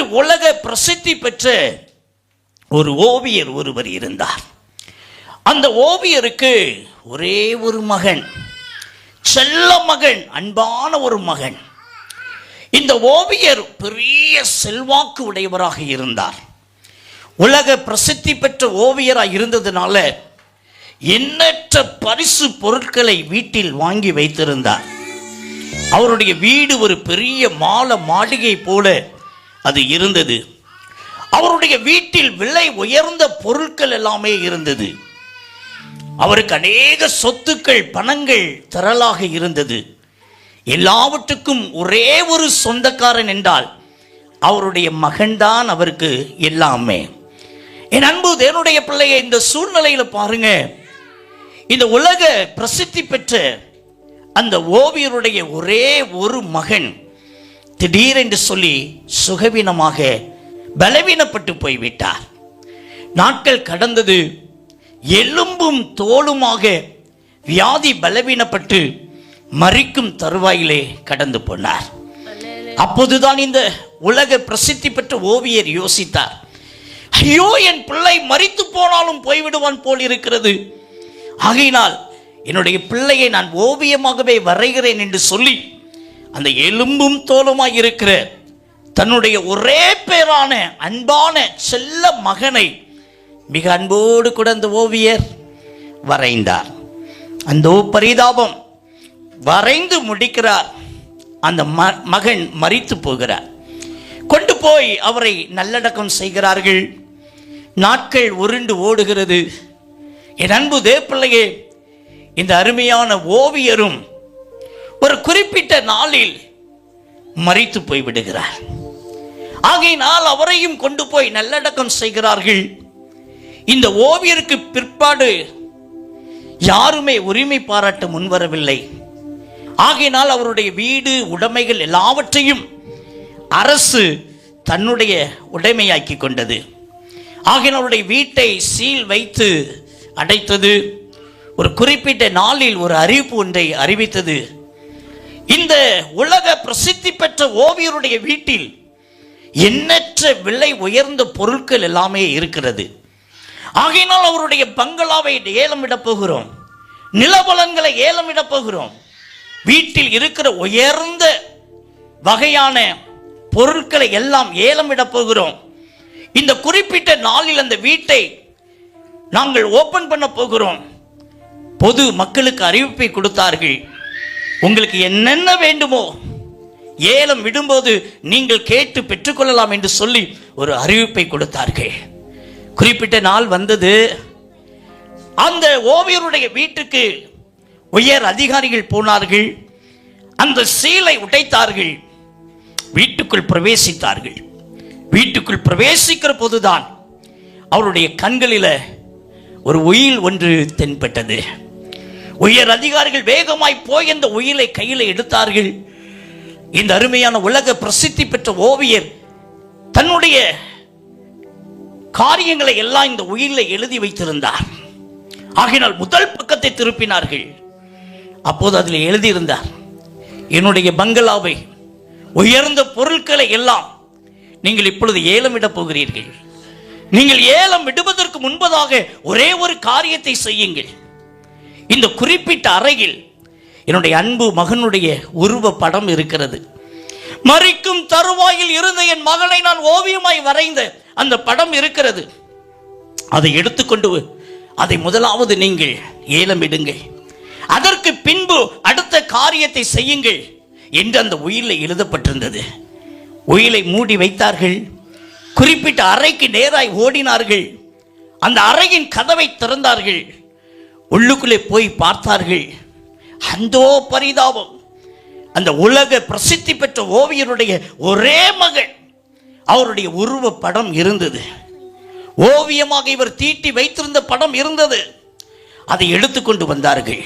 ஒரு உலக பிரசித்தி பெற்ற ஒரு ஓவியர் ஒருவர் இருந்தார். அந்த ஓவியருக்கு ஒரே ஒரு மகன் செல்ல மகன் அன்பான ஒரு மகன். இந்த ஓவியர் பெரிய செல்வாக்கு உடையவராக இருந்தார். உலக பிரசித்தி பெற்ற ஓவியராக இருந்ததுனால எண்ணற்ற பரிசு பொருட்களை வீட்டில் வாங்கி வைத்திருந்தார். அவருடைய வீடு ஒரு பெரிய மால மாளிகை போல அது இருந்தது. அவருடைய வீட்டில் விலை உயர்ந்த பொருட்கள் எல்லாமே இருந்தது. அவருக்கு அநேக சொத்துக்கள் பணங்கள் திரளாக இருந்தது. எல்லாவற்றுக்கும் ஒரே ஒரு சொந்தக்காரன் என்றால் அவருடைய மகன்தான் அவருக்கு எல்லாமே. என் அன்பு தேவனுடைய பிள்ளையை இந்த சூழ்நிலையில் பாருங்க. இந்த உலக பிரசித்தி பெற்ற அந்த ஓவியருடைய ஒரே ஒரு மகன். திடீரென்று சொல்லி சுகவீனமாக பலவீனப்பட்டு போய்விட்டார். நாட்கள் கடந்தது எலும்பும் தோலுமாக வியாதி பலவீனப்பட்டு மறிக்கும் தருவாயிலே கடந்து போனார். அப்போதுதான் இந்த உலக பிரசித்தி பெற்ற ஓவியர் யோசித்தார். ஐயோ என் பிள்ளை மறித்து போனாலும் போய்விடுவான் போல் இருக்கிறது. ஆகையினால் என்னுடைய பிள்ளையை நான் ஓவியமாகவே வரைகிறேன் என்று சொல்லி அந்த எலும்பும் தோலுமாய் இருக்கிற தன்னுடைய ஒரே பேரான அன்பான செல்ல மகனை மிக அன்போடு கூட அந்த ஓவியர் வரைந்தார். அந்த பரிதாபம் வரைந்து முடிக்கிறார். அந்த ம மகன் மறித்து போகிறார். கொண்டு போய் அவரை நல்லடக்கம் செய்கிறார்கள். நாட்கள் உருண்டு ஓடுகிறது. என் அன்பு தேவப்பிள்ளையே இந்த அருமையான ஓவியரும் ஒரு குறிப்பிட்ட நாளில் மறித்து போய் விடுகிறார். ஆகையினால் அவரையும் கொண்டு போய் நல்லடக்கம் செய்கிறார்கள். இந்த ஓவியருக்கு பிற்பாடு யாருமே உரிமை பாராட்ட முன்வரவில்லை. ஆகையினால் அவருடைய வீடு உடைமைகள் எல்லாவற்றையும் அரசு தன்னுடைய உடைமையாக்கி கொண்டது. ஆகையினால் அவருடைய வீட்டை சீல் வைத்து அடைத்தது. ஒரு குறிப்பிட்ட நாளில் ஒரு அறிவிப்பு ஒன்றை அறிவித்தது. இந்த உலக பிரசித்தி பெற்ற ஓவியருடைய வீட்டில் எண்ணற்ற விலை உயர்ந்த பொருட்கள் எல்லாமே இருக்கிறது. ஆகையினால் அவருடைய பங்களாவை ஏலமிடப் போகிறோம். நிலபலன்களை ஏலமிடப் போகிறோம். வீட்டில் இருக்கிற உயர்ந்த வகையான பொருட்களை எல்லாம் ஏலமிடப் போகிறோம். இந்த குறிப்பிட்ட நாளில் அந்த வீட்டை நாங்கள் ஓபன் பண்ண போகிறோம். பொது மக்களுக்கு அறிவிப்பை கொடுத்தார்கள். உங்களுக்கு என்னென்ன வேண்டுமோ ஏலம் விடும்போது நீங்கள் கேட்டு பெற்றுக்கொள்ளலாம் என்று சொல்லி ஒரு அறிவிப்பை கொடுத்தார்கள். குறிப்பிட்ட நாள் வந்தது. அந்த ஓவியருடைய வீட்டுக்கு உயர் அதிகாரிகள் போனார்கள். அந்த சீலை உடைத்தார்கள். வீட்டுக்குள் பிரவேசித்தார்கள். வீட்டுக்குள் பிரவேசிக்கிற போதுதான் அவருடைய கண்களில் ஒரு உயில் ஒன்று தென்பட்டது. உயர் அதிகாரிகள் வேகமாய் போய் அந்த உயிலை கையில் எடுத்தார்கள். இந்த அருமையான உலக பிரசித்தி பெற்ற ஓவியர் தன்னுடைய காரியங்களை எல்லாம் இந்த உயிரில் எழுதி வைத்திருந்தார். ஆகினால் முதல் பக்கத்தை திருப்பினார்கள். அப்போது அதில் எழுதியிருந்தார் என்னுடைய பங்களாவை உயர்ந்த பொருட்களை எல்லாம் நீங்கள் இப்பொழுது ஏலமிடப் போகிறீர்கள். நீங்கள் ஏலம் விடுவதற்கு முன்பதாக ஒரே ஒரு காரியத்தை செய்யுங்கள். இந்த குறிப்பிட்ட அறையில் என்னுடைய அன்பு மகனுடைய உருவ படம் இருக்கிறது. மறிக்கும் தருவாயில் இருந்த என் மகனை நான் ஓவியமாய் வரைந்த அந்த படம் இருக்கிறது. அதை எடுத்துக்கொண்டு அதை முதலாவது நீங்கள் ஏலமிடுங்கள் அதற்கு பின்பு அடுத்த காரியத்தை செய்யுங்கள் என்று அந்த உயிலை எழுதப்பட்டிருந்தது. உயிலை மூடி வைத்தார்கள். குறிப்பிட்ட அறைக்கு நேராய் ஓடினார்கள். அந்த அறையின் கதவை திறந்தார்கள். உள்ளுக்குள்ளே போய் பார்த்தார்கள். அந்தோ பரிதாபம். அந்த உலக பிரசித்தி பெற்ற ஓவியருடைய ஒரே மகள் அவருடைய உருவ படம் இருந்தது. ஓவியமாக இவர் தீட்டி வைத்திருந்த படம் இருந்தது. அதை எடுத்துக்கொண்டு வந்தார்கள்.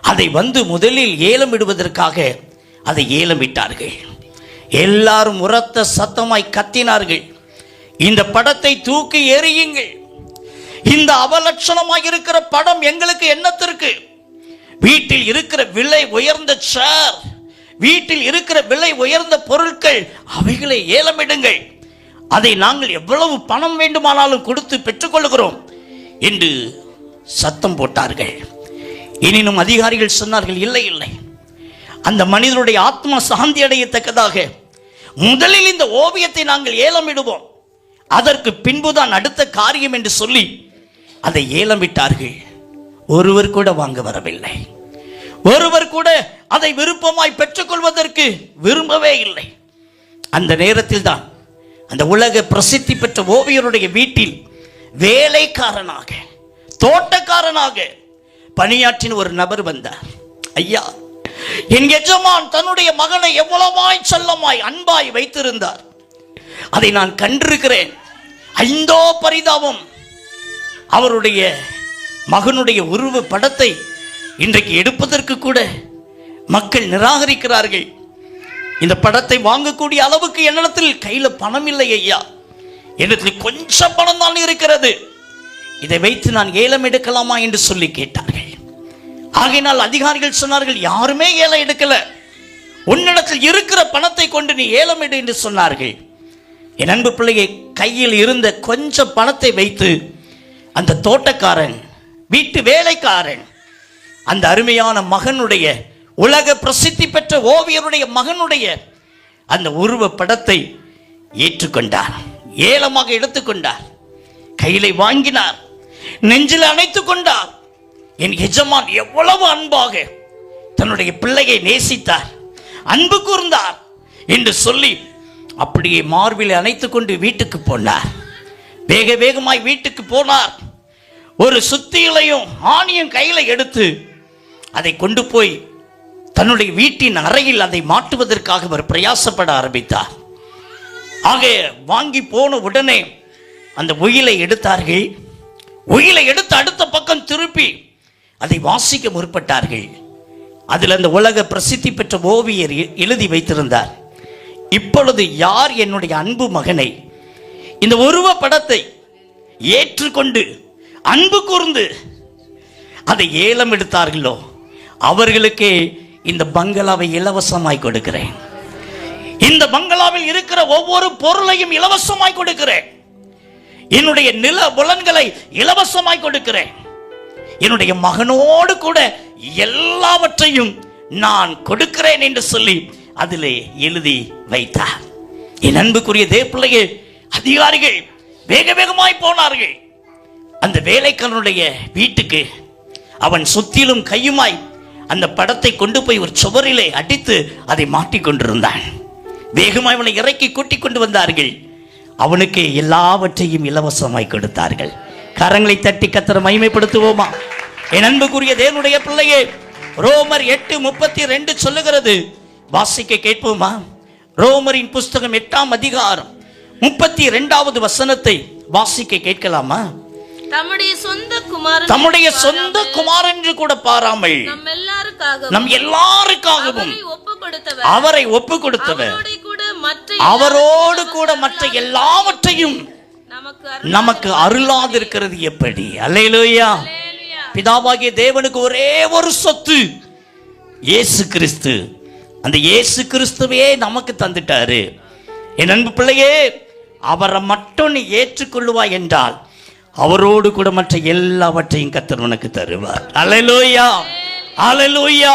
அதை வந்து முதலில் ஏலமிடுவதற்காக அதை ஏலமிட்டார்கள். எல்லாரும் உரத்த சத்தமாய் கத்தினார்கள். இந்த படத்தை தூக்கி எறியுங்கள். இந்த அவலட்சணமாக இருக்கிற படம் எங்களுக்கு என்னத்திற்கு? வீட்டில் இருக்கிற விலை உயர்ந்த சேர் வீட்டில் இருக்கிற விலை உயர்ந்த பொருட்கள் அவைகளை ஏலமிடுங்கள். அதை நாங்கள் எவ்வளவு பணம் வேண்டுமானாலும் கொடுத்து பெற்றுக்கொள்கிறோம் என்று சத்தம் போட்டார்கள். எனினும் அதிகாரிகள் சொன்னார்கள் இல்லை இல்லை. அந்த மனிதனுடைய ஆத்மா சாந்தி அடையத்தக்கதாக. முதலில் இந்த ஓவியத்தை நாங்கள் ஏலமிடுவோம். அதற்கு பின்புதான் அடுத்த காரியம் என்று சொல்லி அதை ஏலம் விட்டார்கள். ஒருவர் கூட வாங்க வரவில்லை. ஒருவர் கூட அதை விருப்பமாய் பெற்றுக்கொள்வதற்கு விரும்பவே இல்லை. அந்த நேரத்தில் தான் அந்த உலக பிரசித்தி பெற்ற ஓவியருடைய வீட்டில் வேலைக்காரனாக தோட்டக்காரனாக பணியாற்றின ஒரு நபர் வந்தார். ஐயா என் எஜமான் தன்னுடைய மகனை எவ்வளவாய் செல்லமாய் அன்பாய் வைத்திருந்தார். அதை நான் கண்டிருக்கிறேன். ஐந்தோ பரிதாபம் அவருடைய மகனுடைய உருவ படத்தை இன்றைக்கு எடுப்பதற்கு கூட மக்கள் நிராகரிக்கிறார்கள். இந்த படத்தை வாங்கக்கூடிய அளவுக்கு என்னிடத்தில் கையில் பணம் இல்லை ஐயா. என்னிடத்தில் கொஞ்சம் பணம் தான் இருக்கிறது. இதை வைத்து நான் ஏலம் எடுக்கலாமா என்று சொல்லி கேட்டார்கள். ஆகையினால் அதிகாரிகள் சொன்னார்கள் யாருமே ஏலம் எடுக்கல. உன்னிடத்தில் இருக்கிற பணத்தை கொண்டு நீ ஏலம் எடு என்று சொன்னார்கள். என் அன்பு பிள்ளையை கையில் இருந்த கொஞ்சம் பணத்தை வைத்து அந்த தோட்டக்காரன் வீட்டு வேலைக்காரன் அந்த அருமையான மகனுடைய உலக பிரசித்தி பெற்ற ஓவியருடைய மகனுடைய அந்த உருவ படத்தை ஏற்றுக்கொண்டார். ஏலமாக எடுத்துக்கொண்டார். கையிலை வாங்கினார். நெஞ்சில் அணைத்துக் கொண்டார். என் எஜமான் எவ்வளவு அன்பாக தன்னுடைய பிள்ளையை நேசித்தார் அன்பு கூர்ந்தார் என்று சொல்லி அப்படியே மார்பில் அணைத்துக் கொண்டு வீட்டுக்கு போனார். வேக வேகமாய் வீட்டுக்கு போனார். ஒரு சுத்தியிலையும் ஆணியும் கையில் எடுத்து அதை கொண்டு போய் தன்னுடைய வீட்டின் அறையில் அதை மாட்டுவதற்காக அவர் பிரயாசப்பட ஆரம்பித்தார். ஆக வாங்கி போன உடனே அந்த உயிலை எடுத்தார்கள். உயிலை எடுத்து அடுத்த பக்கம் திருப்பி அதை வாசிக்க முற்பட்டார்கள். அதில் அந்த உலக பிரசித்தி பெற்ற ஓவியர் எழுதி வைத்திருந்தார். இப்பொழுது யார் என்னுடைய அன்பு மகனை? இந்த உருவ படத்தை ஏற்றுக்கொண்டு அன்பு கூர்ந்து. அதை ஏலம் எடுத்தார்களோ அவர்களுக்கே இந்த பங்களாவை இலவசமாய் கொடுக்கிறேன். இந்த பங்களாவில் இருக்கிற ஒவ்வொரு பொருளையும் இலவசமாய் கொடுக்கிறேன். என்னுடைய நில புலன்களை இலவசமாய் கொடுக்கிறேன். என்னுடைய மகனோடு கூட எல்லாவற்றையும் நான் கொடுக்கிறேன் என்று சொல்லி அதிலே எழுதி வைத்தார். என் அன்புக்குரிய தேப்பிள்ளையே அதிகாரிகள் வேக வேகமாய் போனார்கள். அந்த வேலைக்காரனுடைய வீட்டுக்கு அவன் சுத்திலும் கையுமாய் அந்த படத்தை கொண்டு போய் ஒரு சுவரிலே அடித்து அதை மாட்டிக்கொண்டிருந்தான் வேகமாய் அவனை இறக்கி கூட்டிக் கொண்டு வந்தார்கள். அவனுக்கு எல்லாவற்றையும் இலவசமாய் கொடுத்தார்கள். கரங்களை தட்டி கத்திர மகிமைப்படுத்துவோமா? என் அன்புக்குரிய தேவனுடைய பிள்ளையே ரோமர் எட்டு முப்பத்தி ரெண்டு சொல்லுகிறது. வாசிக்க கேட்போமா? ரோமரின் புஸ்தகம் எட்டாம் அதிகாரம் முப்பத்தி ரெண்டாவது வசனத்தை வாசிக்க கேட்கலாமா? தம்முடைய சொந்த குமாரன் தம்முடைய சொந்த குமாரன் என்று கூட பாராமல் நம் எல்லாருக்காக நம் எல்லாருக்காகவும் அவரை ஒப்பு கொடுத்தவர் அவரை ஒப்பு கொடுத்தவர் அவரோட கூட மற்ற எல்லாவற்றையும் நமக்கு அருளாதிருக்கிறது. எப்படி? அல்லேலூயா. அருளேலியா. பிதாவாகிய தேவனுக்கு ஒரே ஒரு சொத்து இயேசு கிறிஸ்து. அந்த இயேசு கிறிஸ்துவே நமக்கு தந்துட்டாரு. என் அன்பு பிள்ளையே அவரை மட்டும் நீ ஏற்றுக்கொள்ளுவாய் என்றால் அவரோடு கூட மற்ற எல்லாவற்றையும் கத்தர் உனக்கு தருவார். Hallelujah hallelujah